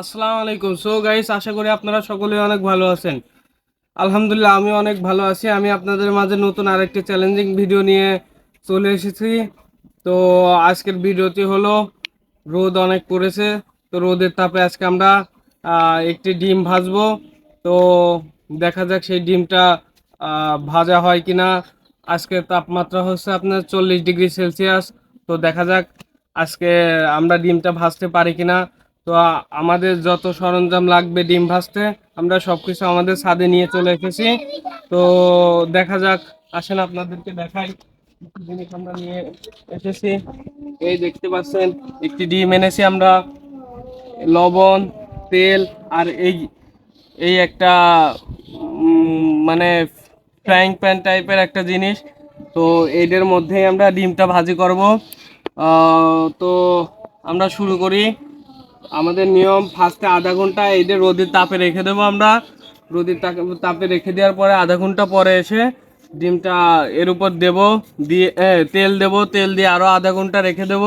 আসসালামু আলাইকুম। So guys আশা করি আপনারা সকলেই অনেক ভালো আছেন। আলহামদুলিল্লাহ আমি অনেক ভালো আছি। আমি আপনাদের মাঝে নতুন আরেকটি চ্যালেঞ্জিং ভিডিও নিয়ে চলে এসেছি। তো, আজকের ভিডিওটি হলো, রোদ অনেক পড়েছে। তো, রোদের তাপে আজকে আমরা একটি ডিম ভাজবো। তো, দেখা যাক সেই ডিমটা ভাজা হয় কি না আজকের তাপমাত্রা হচ্ছে আপনার চল্লিশ ডিগ্রি সেলসিয়াস। তো, দেখা যাক আজকে আমরা ডিমটা ভাজতে পারি কিনা। তো আমাদের যত সরঞ্জাম লাগবে ডিম ভাজতে, আমরা সব কিছু আমাদের ছাদে নিয়ে চলে এসেছি। তো দেখা যাক, আসেন আপনাদেরকে দেখাই। জিনিস আমরা নিয়ে এসেছি। এই দেখতে পাচ্ছেন, একটি ডিম এনেছি আমরা। লবণ, তেল আর এই এই একটা মানে ফ্রাইং প্যান টাইপের একটা জিনিস। তো এদের মধ্যেই আমরা ডিমটা ভাজি করব। তো আমরা শুরু করি। আমাদের নিয়ম ফার্স্টে আধা ঘণ্টা এদের রোদের তাপে রেখে দেবো আমরা। রোদের তাপে রেখে দেওয়ার পরে আধা ঘণ্টা পরে এসে ডিমটা এর উপর দেব, দিয়ে তেল দেব, তেল দিয়ে আরও আধা ঘণ্টা রেখে দেব।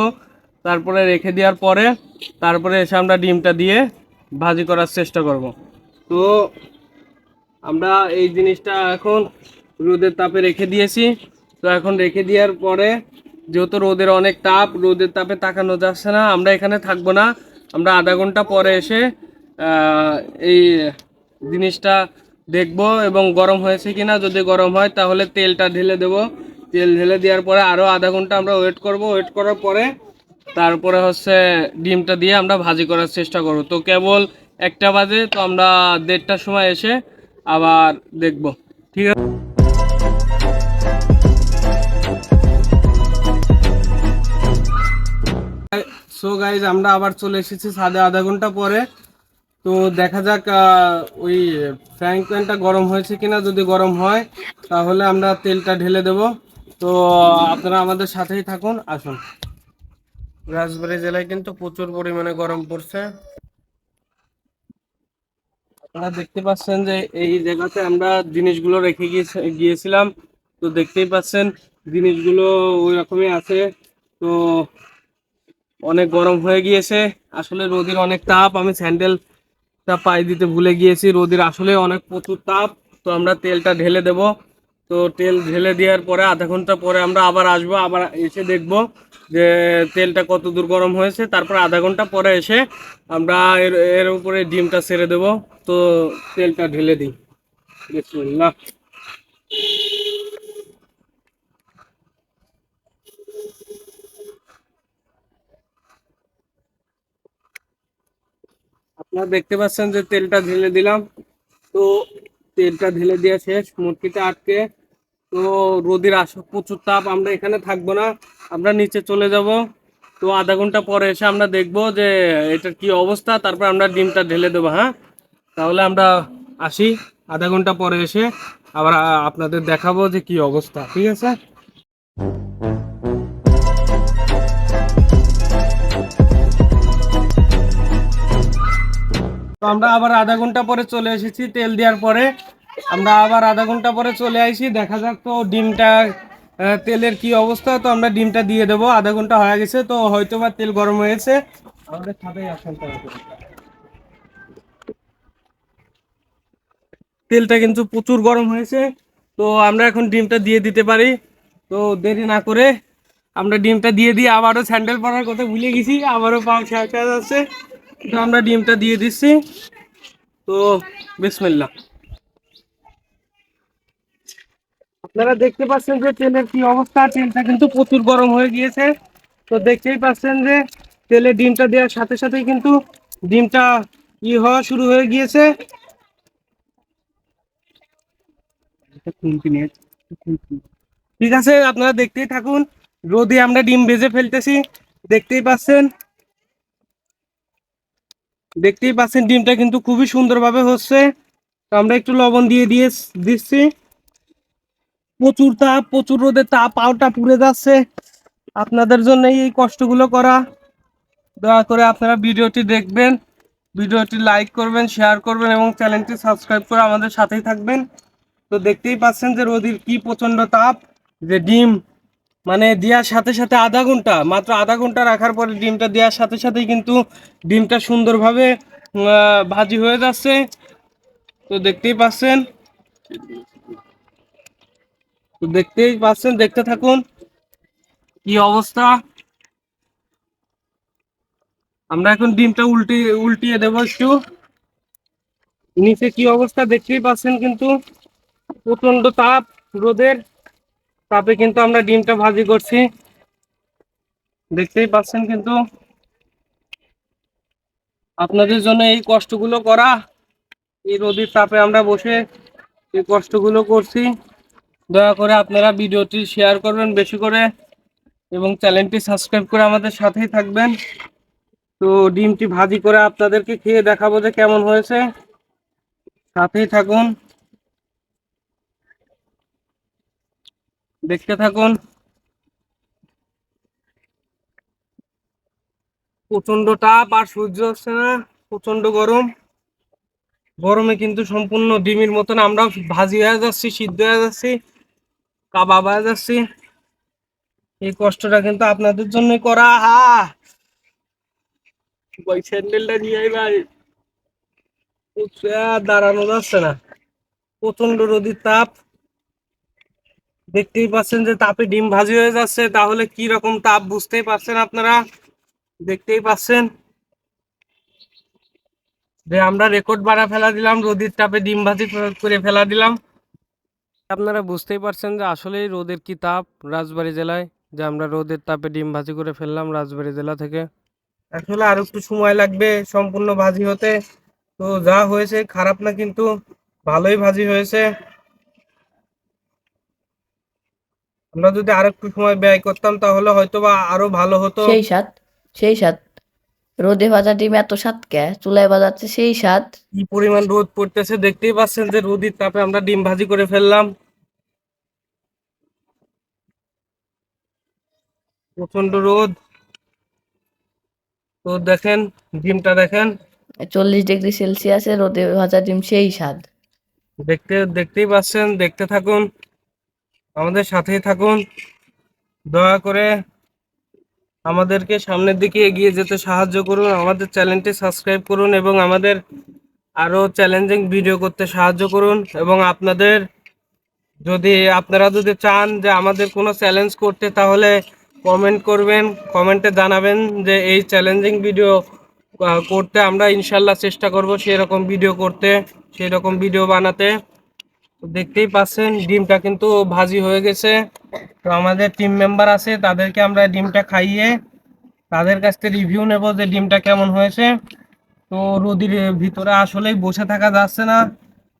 তারপরে রেখে দেওয়ার পরে, তারপরে এসে আমরা ডিমটা দিয়ে ভাজি করার চেষ্টা করব। তো আমরা এই জিনিসটা এখন রোদের তাপে রেখে দিয়েছি। তো এখন রেখে দেওয়ার পরে, যেহেতু রোদের অনেক তাপ, রোদের তাপে তাকানো যাচ্ছে না, আমরা এখানে থাকব না। আমরা আধা ঘণ্টা পরে এসে এই জিনিসটা দেখব এবং গরম হয়েছে কিনা, যদি গরম হয় তাহলে তেলটা ঢেলে দেব। তেল ঢেলে দেওয়ার পরে আরও আধা ঘণ্টা আমরা ওয়েট করব। ওয়েট করার পরে তারপরে হচ্ছে ডিমটা দিয়ে আমরা ভাজি করার চেষ্টা করব। তো কেবল একটা বাজে, তো আমরা দেড়টার সময় এসে আবার দেখব। ঠিক আছে? সো গাইজ আমরা আবার চলে এসেছি সাড়ে আধা ঘণ্টা পরে। তো দেখা যাক ওই ফ্রাইং প্যানটা গরম হয়েছে কিনা। যদি গরম হয় তাহলে আমরা তেলটা ঢেলে দেব। তো আপনারা আমাদের সাথেই থাকুন আসুন। রাজবাড়ি জেলায় কিন্তু প্রচুর পরিমাণে গরম পড়ছে। আপনারা দেখতে পাচ্ছেন যে এই জায়গাতে আমরা জিনিসগুলো রেখে গিয়েছে- গিয়েছিলাম। তো দেখতেই পাচ্ছেন জিনিসগুলো ওই রকমই আছে। তো অনেক গরম হয়ে গিয়েছে। আসলে রোদের অনেক তাপ, আমি স্যান্ডেলটা পায়ে দিতে ভুলে গিয়েছি। রোদের আসলে অনেক প্রচুর তাপ, তো আমরা তেলটা ঢেলে দেব। তো তেল ঢেলে দেওয়ার পরে আধা ঘণ্টা পরে আমরা আবার আসব, আবার এসে দেখব যে তেলটা কত দূর গরম হয়েছে। তারপর আধা ঘণ্টা পরে এসে আমরা এর এর উপরে ডিমটা ছেড়ে দেব। তো তেলটা ঢেলে দিই। বিসমিল্লাহ। আপনারা দেখতে পাচ্ছেন যে তেলটা ঢেলে দিলাম। তো তেলটা ঢেলে দেওয়া শেষ, মুরগিটা আটকে। তো রোদের আস প্রচুর তাপ, আমরা এখানে থাকব না। আমরা নিচে চলে যাব। তো আধা ঘণ্টা পরে এসে আমরা দেখব যে এটার কি অবস্থা, তারপর আমরা ডিমটা ঢেলে দেবো হ্যাঁ? তাহলে আমরা আসি, আধা ঘণ্টা পরে এসে আবার আপনাদের দেখাবো যে কি অবস্থা, ঠিক আছে? তো আমরা আবার আধা ঘণ্টা পরে চলে এসেছি তেল দেওয়ার পরে। আমরা আবার আধা ঘণ্টা পরে চলে আসি দেখা যাক তো ডিমটা তেলের কি অবস্থা, তো আমরা ডিমটা দিয়ে দেবো। আধা ঘণ্টা হয়ে গেছে, তো হয়তো বা তেল গরম হয়েছে। আমাদের আসেন তেলটা কিন্তু প্রচুর গরম হয়েছে, তো আমরা এখন ডিমটা দিয়ে দিতে পারি। তো দেরি না করে আমরা ডিমটা দিয়ে দিয়ে আবারও স্যান্ডেল পরার কথা ভুলে গেছি, আবারও পাও শেষ যাচ্ছে। তো আমরা ডিমটা দিয়ে দিচ্ছি তো বিসমিল্লা আপনারা দেখতে পাচ্ছেন যে তেলের কি অবস্থা, তেলটা কিন্তু প্রচুর গরম হয়ে গিয়েছে। তো দেখতেই পাচ্ছেন যে তেলে ডিমটা দেওয়ার সাথে সাথেই কিন্তু ডিমটা ই হওয়া শুরু হয়ে গিয়েছে। ঠিক আছে, আপনারা দেখতেই থাকুন। রোদে আমরা ডিম ভেজে ফেলতেছি। দেখতেই পাচ্ছেন দেখতেই পাচ্ছেন, ডিমটা কিন্তু খুবই সুন্দরভাবে হচ্ছে। আমরা একটু লবণ দিয়ে দিয়ে দিচ্ছি। প্রচুর তাপ, প্রচুর রোদে তাপ পাওটা পুড়ে যাচ্ছে। আপনাদের জন্য এই কষ্টগুলো করা। দয়া করে আপনারা ভিডিওটি দেখবেন, ভিডিওটি লাইক করবেন, শেয়ার করবেন এবং চ্যানেলটি সাবস্ক্রাইব করে আমাদের সাথেই থাকবেন। তো দেখতেই পাচ্ছেন যে রোদের কি প্রচণ্ড তাপ, যে ডিম মানে দেওয়ার সাথে সাথে আধা ঘণ্টা, মাত্র আধা ঘণ্টা রাখার পরে ডিমটা দেওয়ার সাথে সাথেই কিন্তু ডিমটা সুন্দরভাবে ভাজি হয়ে যাচ্ছে। তো দেখতেই পাচ্ছেন। তো দেখতেই পাচ্ছেন, দেখতে থাকুন কি অবস্থা। আমরা এখন ডিমটা উল্টে, উল্টিয়ে দেবো একটু। নিচে কি অবস্থা দেখতেই পাচ্ছেন কিন্তু প্রচণ্ড তাপ, রোদের। তাপে কিন্তু আমরা ডিমটা ভাজি করছি। দেখতেই পাচ্ছেন কিন্তু আপনাদের জন্য এই কষ্টগুলো করা, এই রোদের তাপে আমরা বসে এই কষ্টগুলো করছি। দয়া করে আপনারা ভিডিওটি শেয়ার করবেন বেশি করে এবং চ্যানেলটি সাবস্ক্রাইব করে আমাদের সাথেই থাকবেন। তো ডিমটি ভাজি করে আপনাদেরকে খেয়ে দেখাবো যে কেমন হয়েছে। সাথেই থাকুন। দেখতে থাকুন। প্রচণ্ড তাপ আর সূর্য হচ্ছে না প্রচণ্ড গরম। গরমে কিন্তু সম্পূর্ণ ডিমের মতন আমরা ভাজি হয়ে যাচ্ছি, সিদ্ধ হয়ে যাচ্ছি, কাবাব হয়ে যাচ্ছি। এই কষ্টটা কিন্তু আপনাদের জন্যই করা। হা ওই স্যান্ডেলটা নিয়ে ভাই। দাঁড়ানো যাচ্ছে না। প্রচণ্ড রোদের তাপ। দেখতেই পাচ্ছেন যে তাপে ডিম ভাজি হয়ে যাচ্ছে। তাহলে কি রকম তাপ বুঝতেই পারছেন আপনারা? দেখতেই পাচ্ছেন। যে আমরা রেকর্ড বাড়া ফেলা দিলাম, রোদের তাপে ডিম ভাজি করে ফেলা দিলাম। আপনারা বুঝতেই পারছেন যে আসলেই রোদের কি তাপ রাজবাড়ী জেলায়? যে আমরা রোদের তাপে ডিম ভাজি করে ফেললাম রাজবাড়ী জেলা থেকে। আসলে আর একটু সময় লাগবে সম্পূর্ণ ভাজি হতে। তো যা হয়েছে খারাপ না, কিন্তু ভালোই ভাজি হয়েছে। আমরা যদি আর একটু সময় ব্যয় করতাম তাহলে হয়তো বা আরও ভালো হতো। সেই স্বাদ সেই স্বাদ। রোদে ভাজা ডিম এত স্বাদ কে? চুলায় ভাজাচ্ছে সেই স্বাদ। কি পরিমাণ রোদ পড়তেছে দেখতেই পাচ্ছেন যে রোদের তাপে আমরা ডিম ভাজি করে ফেললাম। প্রচণ্ড রোদ। তো দেখেন ডিমটা দেখেন। চল্লিশ ডিগ্রি সেলসিয়াসে রোদে ভাজা ডিম সেই স্বাদ। দেখতে দেখতেই পাচ্ছেন দেখতে থাকুন। আমাদের সাথেই থাকুন। দয়া করে আমাদেরকে সামনের দিকে এগিয়ে যেতে সাহায্য করুন। আমাদের চ্যানেলটি সাবস্ক্রাইব করুন এবং আমাদের আরও চ্যালেঞ্জিং ভিডিও করতে সাহায্য করুন এবং আপনাদের যদি, আপনারা যদি চান যে আমাদের কোনো চ্যালেঞ্জ করতে, তাহলে কমেন্ট করবেন, কমেন্টে জানাবেন যে এই চ্যালেঞ্জিং ভিডিও করতে আমরা ইনশাল্লাহ চেষ্টা করব সেই রকম ভিডিও করতে সেই রকম ভিডিও বানাতে। দেখতেই পাচ্ছেন, ডিমটা কিন্তু ভাজি হয়ে গেছে। তো আমাদের টিম মেম্বার আছে, তাদেরকে আমরা ডিমটা খাইয়ে তাদের কাছ থেকে রিভিউ নেব যে ডিমটা কেমন হয়েছে। তো রোদির ভিতরে আসলেই বসে থাকা যাচ্ছে না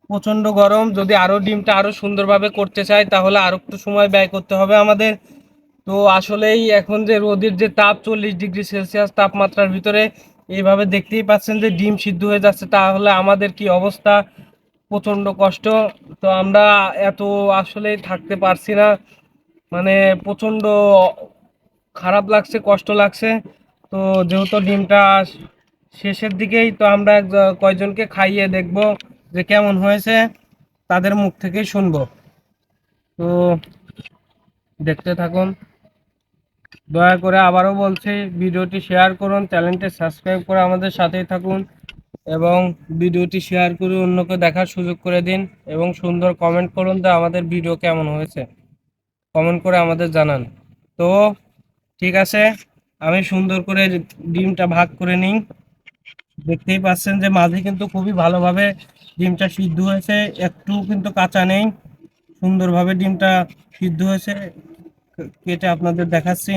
প্রচণ্ড গরম। যদি আরও ডিমটা আরও সুন্দরভাবে করতে চাই তাহলে আরও একটু সময় ব্যয় করতে হবে আমাদের। তো আসলেই এখন যে রোদের যে তাপ, চল্লিশ ডিগ্রি সেলসিয়াস তাপমাত্রার ভিতরে, এইভাবে দেখতেই পাচ্ছেন যে ডিম সিদ্ধ হয়ে যাচ্ছে, তাহলে আমাদের কি অবস্থা? প্রচণ্ড কষ্ট। তো আমরা এত আসলে থাকতে পারছি না। মানে প্রচণ্ড খারাপ লাগছে, কষ্ট লাগছে। তো যেহেতু ডিমটা শেষের দিকেই তো আমরা কয়জনকে খাইয়ে দেখব যে কেমন হয়েছে। তাদের মুখ থেকেই শুনব। তো দেখতে থাকুন। দয়া করে আবারও বলছি, ভিডিওটি শেয়ার করুন, চ্যানেলটি সাবস্ক্রাইব করে আমাদের সাথেই থাকুন। এবং ভিডিওটি শেয়ার করে অন্যকে দেখার সুযোগ করে দিন এবং সুন্দর কমেন্ট করুন যে আমাদের ভিডিও কেমন হয়েছে। কমেন্ট করে আমাদের জানান। তো ঠিক আছে, আমি সুন্দর করে ডিমটা ভাগ করে নিই। দেখতেই পাচ্ছেন যে মাঝে কিন্তু খুবই ভালোভাবে ডিমটা সিদ্ধ হয়েছে, একটু কিন্তু কাঁচা নেই। সুন্দরভাবে ডিমটা সিদ্ধ হয়েছে কেটে আপনাদের দেখাচ্ছি।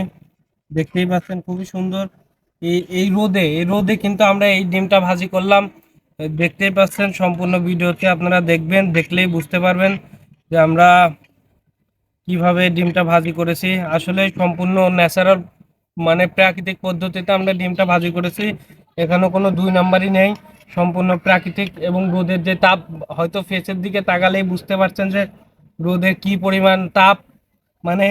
দেখতেই পাচ্ছেন খুবই সুন্দর। এই রোদে এই রোদে কিন্তু আমরা এই ডিমটা ভাজি করলাম। দেখতেই পাচ্ছেন সম্পূর্ণ ভিডিওতে আপনারা দেখবেন, দেখলেই বুঝতে পারবেন যে আমরা কীভাবে ডিমটা ভাজি করেছি। আসলে সম্পূর্ণ ন্যাচারাল মানে প্রাকৃতিক পদ্ধতিতে আমরা ডিমটা ভাজি করেছি। এখানে কোনো দুই নাম্বারই নেই। সম্পূর্ণ প্রাকৃতিক এবং রোদের যে তাপ, হয়তো ফেসের দিকে তাকালেই বুঝতে পারছেন যে রোদের কি পরিমাণ তাপ। মানে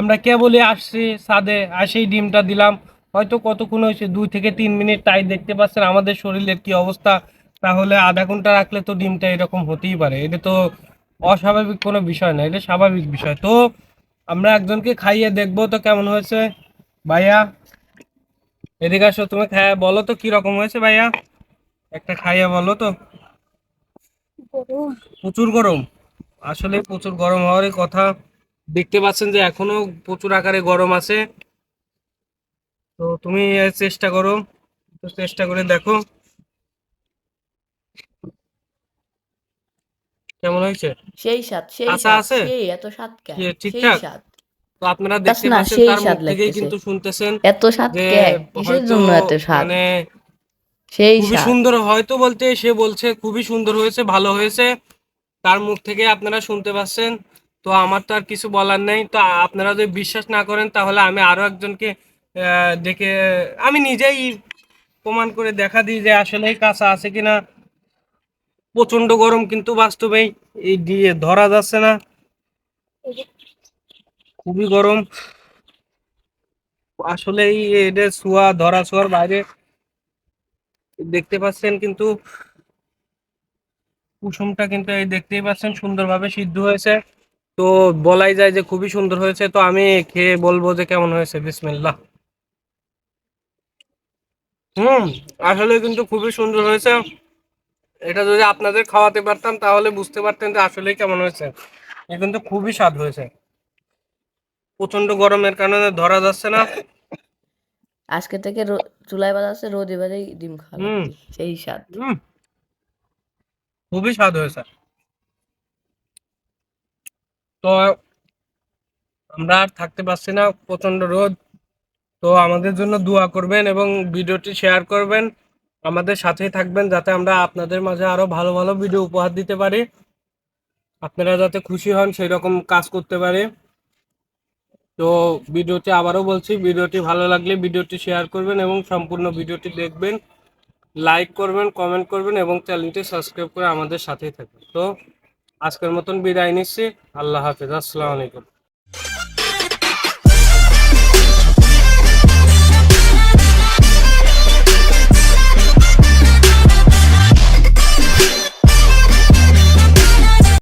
আমরা কেবলই আসছি, ছাদে আসেই ডিমটা দিলাম। হয়তো কতক্ষণ হয়েছে? দুই থেকে তিন মিনিট তাই দেখতে পাচ্ছেন আমাদের শরীরের কি অবস্থা। তাহলে আধা ঘণ্টা রাখলে তো ডিমটা এরকম হতেই পারে। এটা তো অস্বাভাবিক কোনো বিষয় না, এটা স্বাভাবিক বিষয়। তো আমরা একজনকে খাইয়ে দেখব তো কেমন হয়েছে। ভাইয়া, এদিকে আসো, তুমি খায় বলো তো কি রকম হয়েছে ভাইয়া? একটা খাইয়া বলো তো। প্রচুর গরম। আসলে প্রচুর গরম হওয়ারই কথা। দেখতে পাচ্ছেন যে এখনও প্রচুর আকারে গরম আছে। তো তুমি চেষ্টা করো। চেষ্টা করে দেখো। কেমন হয়েছে? সেই স্বাদ সেই স্বাদ আছে? সেই এত স্বাদ কে? ঠিকঠাক? তো আপনারা দেখতে পাচ্ছেন তার মুখ থেকেই কিন্তু শুনতেছেন এত স্বাদ কে? কিসের জন্য এত স্বাদ? মানে সেই খুবই সুন্দর হয়তো বলতে সে বলছে খুবই সুন্দর হয়েছে ভালো হয়েছে। তার মুখ থেকে আপনারা শুনতে পাচ্ছেন। তো আমার তো আর কিছু বলার নেই। তো আপনারা যদি বিশ্বাস না করেন তাহলে আমি আরও একজনকে ডেকে আমি নিজেই প্রমাণ করে দেখা দিই যে আসলেই কাঁচা আছে কিনা। প্রচণ্ড গরম কিন্তু বাস্তবেই এই দিয়ে ধরা যাচ্ছে না। খুবই গরম। আসলেই এটা ছোঁয়া, ধরা ছোঁয়ার বাইরে দেখতে পাচ্ছেন কিন্তু কুসুমটা কিন্তু এই দেখতেই পাচ্ছেন সুন্দরভাবে সিদ্ধ হয়েছে। তো বলাই যায় যে খুবই সুন্দর হয়েছে। তো আমি খেয়ে বলব যে কেমন হয়েছে। বিসমিল্লাহ। হুম আসলে কিন্তু খুবই সুন্দর হয়েছে। এটা যদি আপনাদের খাওয়াতে পারতাম তাহলে বুঝতে পারতেন যে আসলে কেমন হয়েছে। এটা কিন্তু খুবই স্বাদ হয়েছে। প্রচণ্ড গরমের কারণে ধরা যাচ্ছে না। আজকে থেকে চুলায় বাজাচ্ছে রোদে বাজাই ডিম হুম। সেই স্বাদ। হুম। খুবই স্বাদ হয়েছে। তো আমরা আর থাকতে পারছি না। প্রচণ্ড রোদ। তো আমাদের জন্য দোয়া করবেন এবং ভিডিওটি শেয়ার করবেন। আমাদের সাথেই থাকবেন যাতে আমরা আপনাদের মাঝে আরও ভালো ভালো ভিডিও উপহার দিতে পারি। আপনারা যাতে খুশি হন সেই রকম কাজ করতে পারে। তো ভিডিওটি আবারও বলছি, ভিডিওটি ভালো লাগলে ভিডিওটি শেয়ার করবেন এবং সম্পূর্ণ ভিডিওটি দেখবেন। লাইক করবেন, কমেন্ট করবেন এবং চ্যানেলটি সাবস্ক্রাইব করে আমাদের সাথেই থাকবেন। তো আজকের মতন বিদায় নিচ্ছি। আল্লাহ হাফিজ। আসসালামু আলাইকুম।